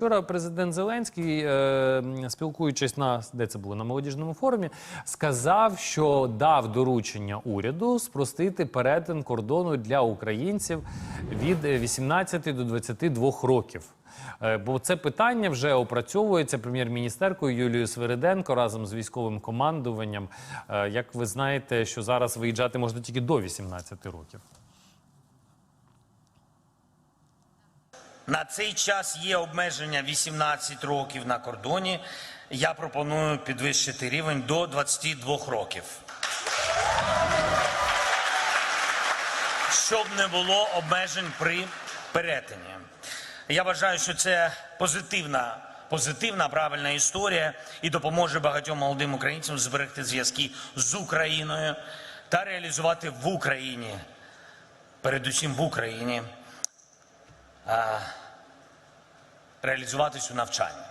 Вчора президент Зеленський, е, спілкуючись на де це було на молодіжному форумі, сказав, що дав доручення уряду спростити перетин кордону для українців від е, 18 до 22 років. Е, Бо це питання вже опрацьовується прем'єр-міністеркою Юлією Свириденко разом з військовим командуванням. Е, Як ви знаєте, що зараз виїжджати можна тільки до 18 років. На цей час є обмеження 18 років на кордоні. Я пропоную підвищити рівень до 22 років. Щоб не було обмежень при перетині. Я вважаю, що це позитивна, позитивна, правильна історія і допоможе багатьом молодим українцям зберегти зв'язки з Україною та реалізувати в Україні, передусім в Україні, реалізуватись у навчанні.